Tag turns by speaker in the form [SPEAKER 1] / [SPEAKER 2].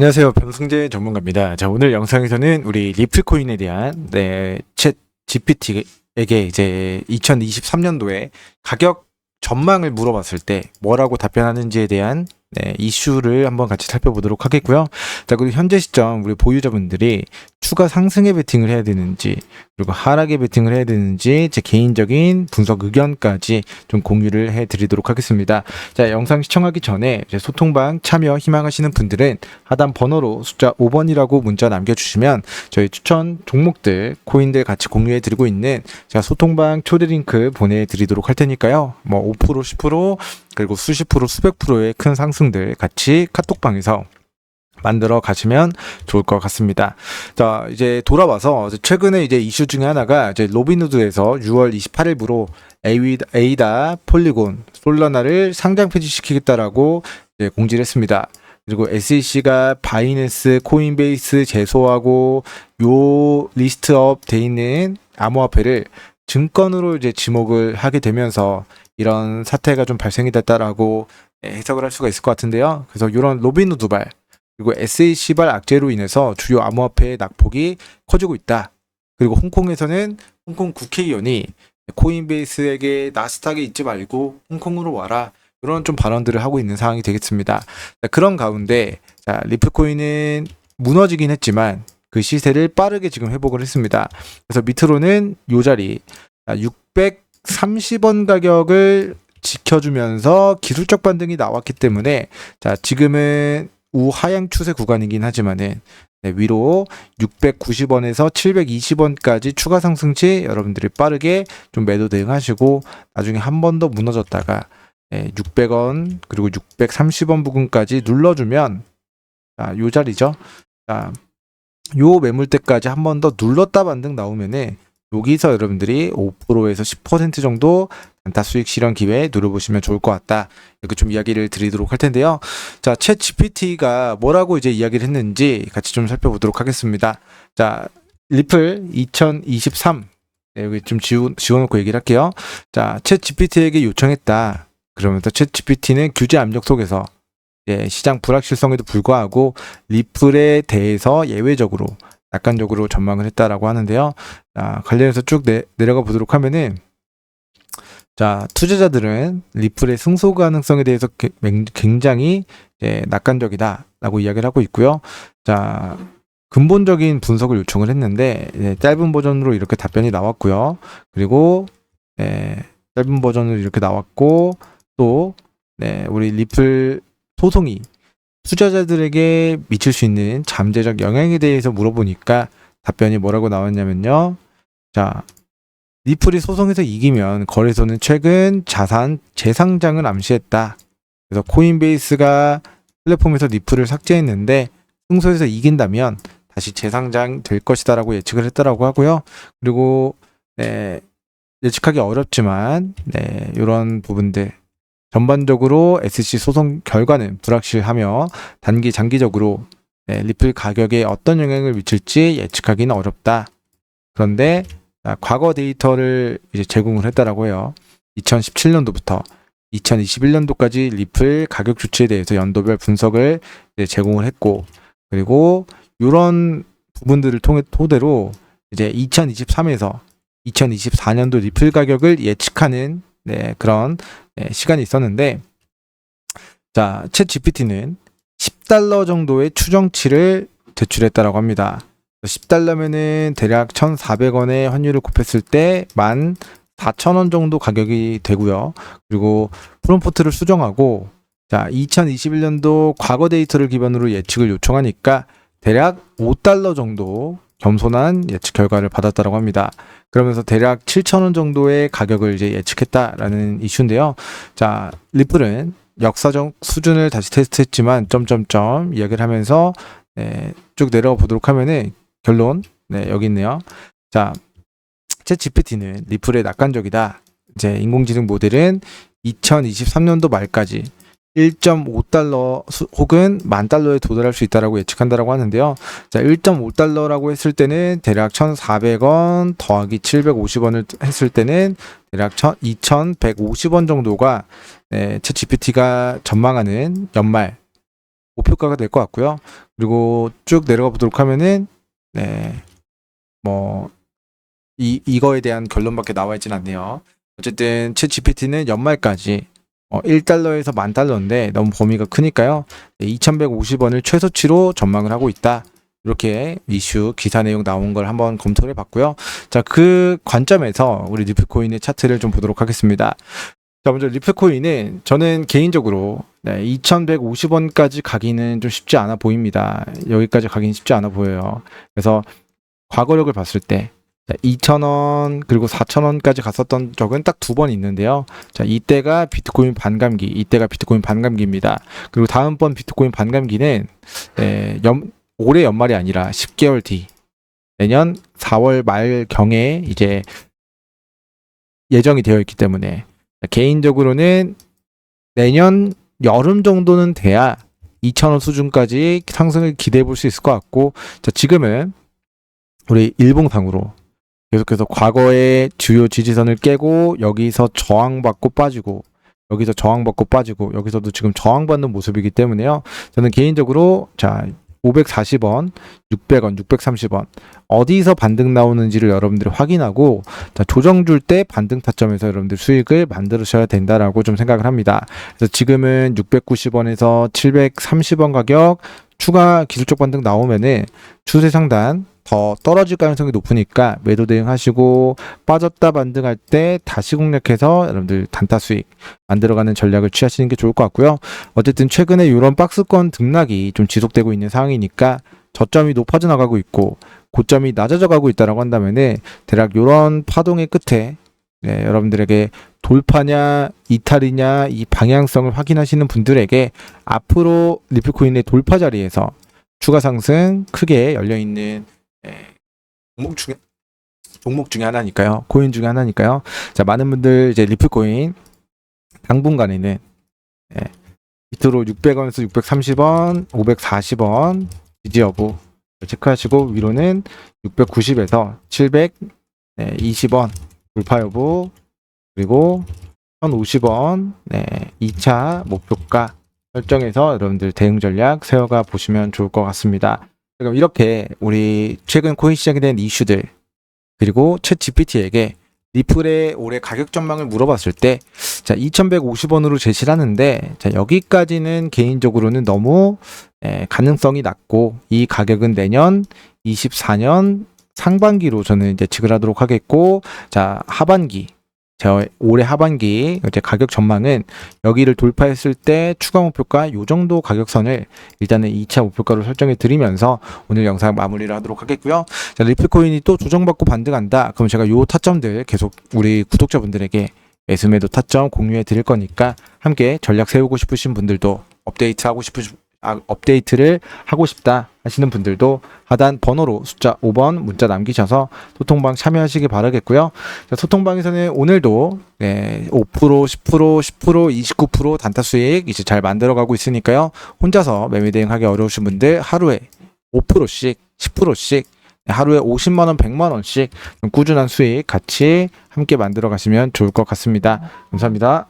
[SPEAKER 1] 안녕하세요. 변승재 전문가입니다. 자, 오늘 영상에서는 우리 리플코인에 대한 네, 챗 GPT에게 이제 2023년도에 가격 전망을 물어봤을 때 뭐라고 답변하는지에 대한 네, 이슈를 한번 같이 살펴보도록 하겠고요. 자, 그리고 현재 시점 우리 보유자분들이 추가 상승에 베팅을 해야 되는지 그리고 하락에 베팅을 해야 되는지 제 개인적인 분석 의견까지 좀 공유를 해 드리도록 하겠습니다. 자, 영상 시청하기 전에 제 소통방 참여 희망하시는 분들은 하단 번호로 숫자 5번이라고 문자 남겨 주시면 저희 추천 종목들, 코인들 같이 공유해 드리고 있는 제가 소통방 초대 링크 보내 드리도록 할 테니까요. 뭐 5%, 10% 그리고 수십 프로, 수백 프로의 큰 상승들 같이 카톡방에서 만들어 가시면 좋을 것 같습니다. 자, 이제 돌아와서 최근에 이제 이슈 중에 하나가 이제 로빈후드에서 6월 28일부로 에이다, 폴리곤, 솔라나를 상장 폐지시키겠다라고 공지를 했습니다. 그리고 SEC가 바이낸스, 코인베이스 제소하고 요 리스트업 돼 있는 암호화폐를 증권으로 이제 지목을 하게 되면서 이런 사태가 좀 발생이 됐다라고 해석을 할 수가 있을 것 같은데요. 그래서 이런 로빈후드 두발 그리고 SAC발 악재로 인해서 주요 암호화폐의 낙폭이 커지고 있다. 그리고 홍콩에서는 홍콩 국회의원이 코인베이스에게 나스닥에 있지 말고 홍콩으로 와라. 이런 좀 발언들을 하고 있는 상황이 되겠습니다. 자, 그런 가운데 자, 리플코인은 무너지긴 했지만 그 시세를 빠르게 지금 회복을 했습니다. 그래서 밑으로는 요 자리 630원 가격을 지켜주면서 기술적 반등이 나왔기 때문에 자 지금은 우하향 추세 구간이긴 하지만은 네, 위로 690원에서 720원까지 추가 상승 시 여러분들이 빠르게 좀 매도 대응하시고 나중에 한 번 더 무너졌다가 네, 600원 그리고 630원 부근까지 눌러주면 자, 요 자리죠. 자, 요 매물대까지 한 번 더 눌렀다 반등 나오면은 여기서 여러분들이 5%에서 10% 정도 단타 수익 실현 기회 누려보시면 좋을 것 같다. 이렇게 좀 이야기를 드리도록 할 텐데요. 자, 챗 GPT가 뭐라고 이제 이야기를 했는지 같이 좀 살펴보도록 하겠습니다. 자, 리플 2023. 네, 여기 좀 지워, 지워놓고 얘기를 할게요. 자, 챗 GPT에게 요청했다. 그러면서 챗 GPT는 규제 압력 속에서 예, 시장 불확실성에도 불구하고 리플에 대해서 예외적으로 낙관적으로 전망을 했다라고 하는데요. 자, 관련해서 쭉 내, 내려가 보도록 하면은 자, 투자자들은 리플의 승소 가능성에 대해서 굉장히 예, 낙관적이다라고 이야기를 하고 있고요. 자, 근본적인 분석을 요청을 했는데 예, 짧은 버전으로 이렇게 답변이 나왔고요. 그리고 예, 짧은 버전으로 이렇게 나왔고 또 네, 우리 리플 소송이 투자자들에게 미칠 수 있는 잠재적 영향에 대해서 물어보니까 답변이 뭐라고 나왔냐면요. 자, 리플이 소송에서 이기면 거래소는 최근 자산 재상장을 암시했다. 그래서 코인베이스가 플랫폼에서 리플을 삭제했는데 승소에서 이긴다면 다시 재상장 될 것이다라고 예측을 했다라고 하고요. 그리고 네, 예측하기 어렵지만 네, 이런 부분들 전반적으로 SC 소송 결과는 불확실하며 단기 장기적으로 네, 리플 가격에 어떤 영향을 미칠지 예측하기는 어렵다. 그런데 아, 과거 데이터를 이제 제공을 했다라고 해요. 2017년도부터 2021년도까지 리플 가격 주치에 대해서 연도별 분석을 제공을 했고 그리고 이런 부분들을 통해 토대로 이제 2023에서 2024년도 리플 가격을 예측하는 네, 그런 네, 시간이 있었는데 자, 챗 GPT는 10달러 정도의 추정치를 제출했다라고 합니다. 10달러면은 대략 1,400원의 환율을 곱했을 때 14,000원 정도 가격이 되고요. 그리고 프롬포트를 수정하고 자, 2021년도 과거 데이터를 기반으로 예측을 요청하니까 대략 5달러 정도 겸손한 예측 결과를 받았다고 합니다. 그러면서 대략 7,000원 정도의 가격을 이제 예측했다라는 이슈인데요. 자, 리플은 역사적 수준을 다시 테스트했지만 점점점 이야기를 하면서 네, 쭉 내려가 보도록 하면은 결론 네 여기 있네요. 자, 챗 GPT는 리플의 낙관적이다. 이제 인공지능 모델은 2023년도 말까지 1.5달러 혹은 만 달러에 도달할 수 있다라고 예측한다라고 하는데요. 자, 1.5달러라고 했을 때는 대략 1,400원 더하기 750원을 했을 때는 대략 2,150원 정도가 네, 챗 GPT가 전망하는 연말 목표가가 될 것 같고요. 그리고 쭉 내려가 보도록 하면은 네. 뭐 이, 이거에 대한 결론밖에 나와 있진 않네요. 어쨌든 챗 GPT는 연말까지 어, 1달러에서 만 달러인데 너무 범위가 크니까요. 네, 2150원을 최소치로 전망을 하고 있다. 이렇게 이슈 기사 내용 나온 걸 한번 검토를 해봤고요. 자, 그 관점에서 우리 리플코인의 차트를 좀 보도록 하겠습니다. 자, 먼저 리플코인은 저는 개인적으로 네, 2150원까지 가기는 좀 쉽지 않아 보입니다. 여기까지 가기는 쉽지 않아 보여요. 그래서 과거력을 봤을 때 2,000원 그리고 4,000원까지 갔었던 적은 딱 두 번 있는데요. 자, 이때가 비트코인 반감기, 이때가 비트코인 반감기입니다. 그리고 다음번 비트코인 반감기는 에, 연, 올해 연말이 아니라 10개월 뒤 내년 4월 말 경에 이제 예정이 되어 있기 때문에 개인적으로는 내년 여름 정도는 돼야 2,000원 수준까지 상승을 기대해 볼 수 있을 것 같고 자, 지금은 우리 일봉상으로 계속해서 과거의 주요 지지선을 깨고 여기서 저항받고 빠지고 여기서 저항받고 빠지고 여기서도 지금 저항받는 모습이기 때문에요. 저는 개인적으로 자 540원, 600원, 630원 어디서 반등 나오는지를 여러분들이 확인하고 자, 조정 줄 때 반등 타점에서 여러분들 수익을 만들으셔야 된다라고 좀 생각을 합니다. 그래서 지금은 690원에서 730원 가격 추가 기술적 반등 나오면은 추세 상단 더 떨어질 가능성이 높으니까 매도 대응하시고 빠졌다 반등할 때 다시 공략해서 여러분들 단타 수익 만들어가는 전략을 취하시는 게 좋을 것 같고요. 어쨌든 최근에 이런 박스권 등락이 좀 지속되고 있는 상황이니까 저점이 높아져 나가고 있고 고점이 낮아져 가고 있다라고 한다면은 대략 이런 파동의 끝에 네, 여러분들에게 돌파냐 이탈이냐 이 방향성을 확인하시는 분들에게 앞으로 리플코인의 돌파 자리에서 추가 상승 크게 열려 있는 예, 종목 중에 종목 중에 하나니까요. 코인 중에 하나니까요. 자, 많은 분들 이제 리플코인 당분간에는 예, 밑으로 600원에서 630원, 540원 지지 여부 체크하시고 위로는 690에서 720원 돌파 여부 그리고 1050원 네, 2차 목표가 설정해서 여러분들 대응 전략 세워가 보시면 좋을 것 같습니다. 그럼 이렇게 우리 최근 코인 시장에 대한 이슈들 그리고 챗 GPT에게 리플의 올해 가격 전망을 물어봤을 때, 자, 2,150원으로 제시를 하는데, 자, 여기까지는 개인적으로는 너무 에, 가능성이 낮고, 이 가격은 내년 24년 상반기로 저는 이제 예측을 하도록 하겠고, 자, 하반기, 자, 올해 하반기 이제 가격 전망은 여기를 돌파했을 때 추가 목표가 요 정도 가격선을 일단은 2차 목표가로 설정해 드리면서 오늘 영상 마무리를 하도록 하겠고요. 자, 리플코인이 또 조정받고 반등한다. 그럼 제가 요 타점들 계속 우리 구독자분들에게 매수매도 타점 공유해 드릴 거니까 함께 전략 세우고 싶으신 분들도 업데이트 하고 싶으신 아, 업데이트를 하고 싶다 하시는 분들도 하단 번호로 숫자 5번 문자 남기셔서 소통방 참여하시기 바라겠고요. 자, 소통방에서는 오늘도 네, 5%, 10%, 10%, 29% 단타 수익 이제 잘 만들어가고 있으니까요. 혼자서 매매 대응하기 어려우신 분들 하루에 5%씩, 10%씩 하루에 50만 원, 100만 원씩 좀 꾸준한 수익 같이 함께 만들어 가시면 좋을 것 같습니다. 감사합니다.